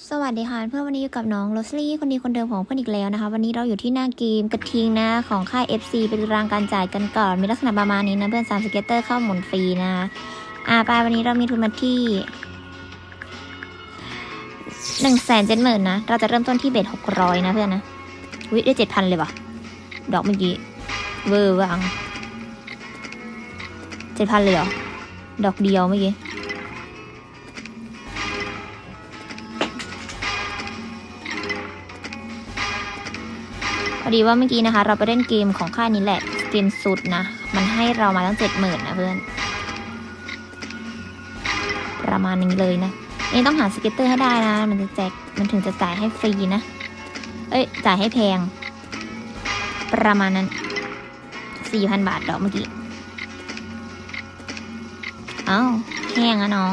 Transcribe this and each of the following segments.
สวัสดีค่ะเพื่อนวันนี้อยู่กับน้องโรสลี่คนดีคนเดิมของเพื่อนอีกแล้วนะคะ วันนี้เราอยู่ที่หน้าเกมกระทิงนะของค่าย FC เป็นรางการจ่ายกันก่อน มีลักษณะประมาณนี้นะเพื่อนสามสเก็ตเตอร์เข้าหมุนฟรีนะอ่าไปวันนี้เรามีทุนมาที่หนึ่งแสนเจ็ดหมื่นนะ เราจะเริ่มต้นที่เบ็ดหกร้อยนะเพื่อนนะวิได้เจ็ดพันเลยว่ะดอกเมื่อกี้เวอร์วังเจ็ดพันเลยเหรอดอกเดียวเมื่อกี้ ดีว่าเมื่อกี้นะคะ เราไปเล่นเกมของค่ายนี้แหละเกมสุดนะ มันให้เรามาตั้งเจ็ดหมื่นนะเพื่อน ประมาณนี้เลยนะนี่ต้องหาสเก็ตเตอร์ให้ได้นะ มันจะแจกมันถึงจะจ่ายให้ฟรีนะ เอ้ย จ่ายให้แพง ประมาณนั้นสี่พันบาทดอกเมื่อกี้ เอ้าแห้งอะน้อง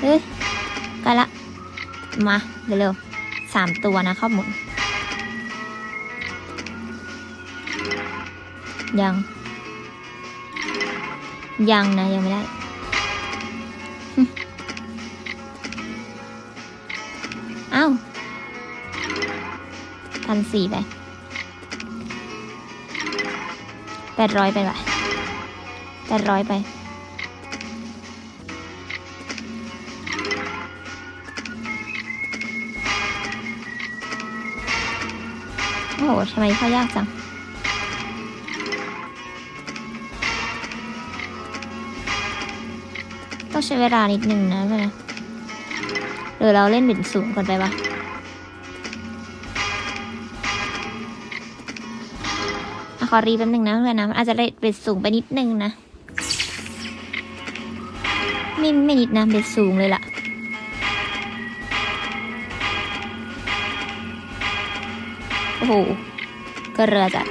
เฮ้ยใกล้ละ มาเร็วๆสามตัวนะข้าหมุน ยัง ยังนะ ยังไม่ได้ อ้าวพันสี่ไปแปดร้อยไปไปแปดร้อยไป โอ้โหทำไมเข้ายากจัง ต้องใช้เวลานิดนึงนะเพื่หรือเราเล่นเบ็ดสูงก่อนไปปะขอรีแป๊บนึงนะเพื่อนนะ อาจจะเล่นเบ็ดสูงไปนิดนึงนะ ไม่ไม่นิดนะเบ็ดสูงเลยล่ะ อ้โหก็เรือจัด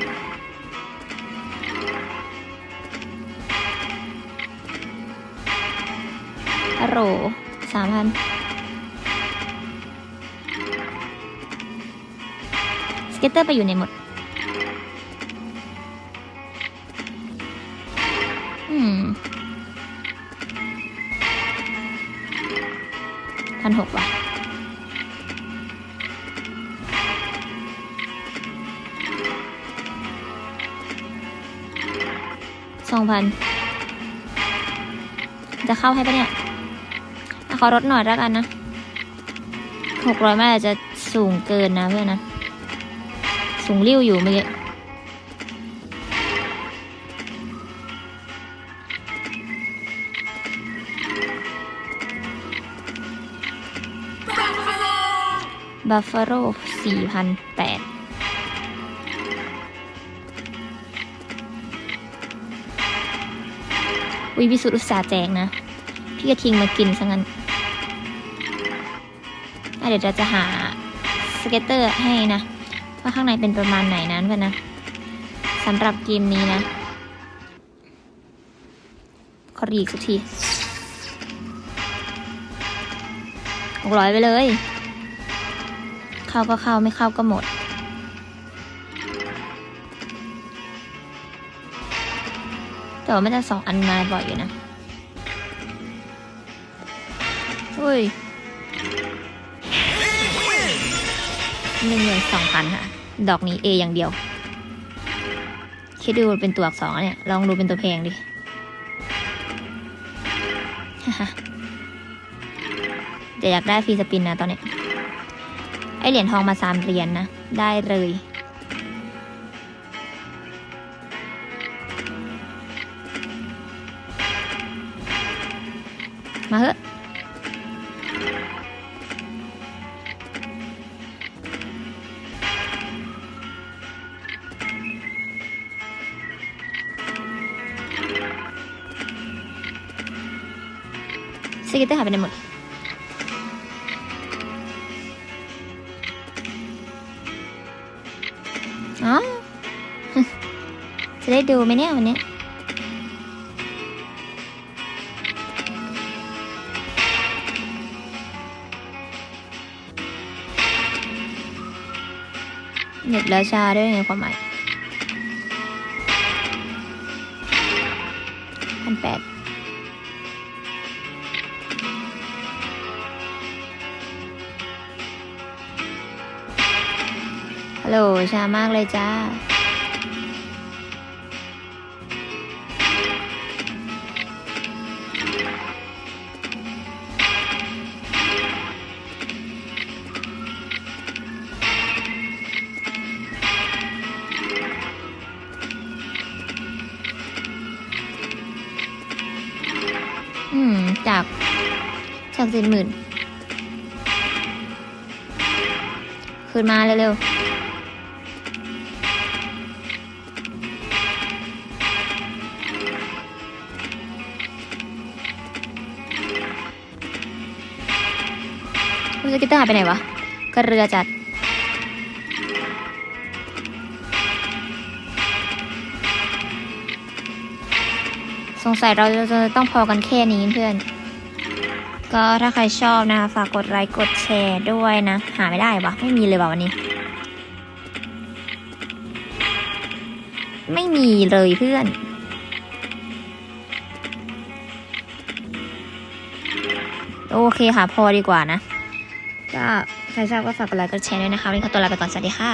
ฮัลโหสามพันสเก็ตเตอร์ไปอยู่ในหมด อืมพันหกว่ะ สองพันจะเข้าให้ปะเนี่ยอขอลดหน่อยแล้วกันนะหกร้อยไม่อาจจะสูงเกินนะเพื่อนนะ สูงริ้วอยู่เมื่อกี้บัฟฟาโลสี่พันแปด วิวิสุทธ์อุตสาห์แจกนะ พี่กระทิงมากินซะงั้นอะเดี๋ยวเราจะหาสเก็ตเตอร์ให้นะ ว่าข้างในเป็นประมาณไหนนั้นกันนะสำหรับเกมนี้นะ ขอรีอีกสักทีหกร้อยไปเลย เข้าก็เข้าไม่เข้าก็หมด แต่ว่ามันจะสองอันมาบ่อยอยู่นะอุ้ยหนึ่งหมื่นสองพันค่ะ ดอกนี้ A ออย่างเดียว คิดดูเป็นตัวอักษรเนี่ย ลองดูเป็นตัวแพงดิจะอยากได้ฟรีสปินนะตอนนี้ ไอเหรียญทองมาสามเหรียญนะได้เลย มาเถอะสก็ตเตอร์หายไปไหนหมดอ๋อจะได้ดูไหมเนี่ยวันนี้ เหน็ดแล้วชาด้วยไงความหมายพันแปดฮัลโหลชามากเลยจ้า จากจากเจ็ดหมื่นคืนมาเร็วๆคุณสกิตเตอร์หายไปไหนวะกระเรือจัด สงสัยเราจะต้องพอกันแค่นี้เพื่อน ก็ถ้าใครชอบนะคะฝากกดไลค์กดแชร์ด้วยนะ หาไม่ได้วะไม่มีเลยวะวันนี้ ไม่มีเลยเพื่อนโอเคค่ะ พอดีกว่านะ ก็ใครชอบก็ฝากกดไลค์กดแชร์ด้วยนะคะวันนี้ขอตัวลาไปก่อน สวัสดีค่ะ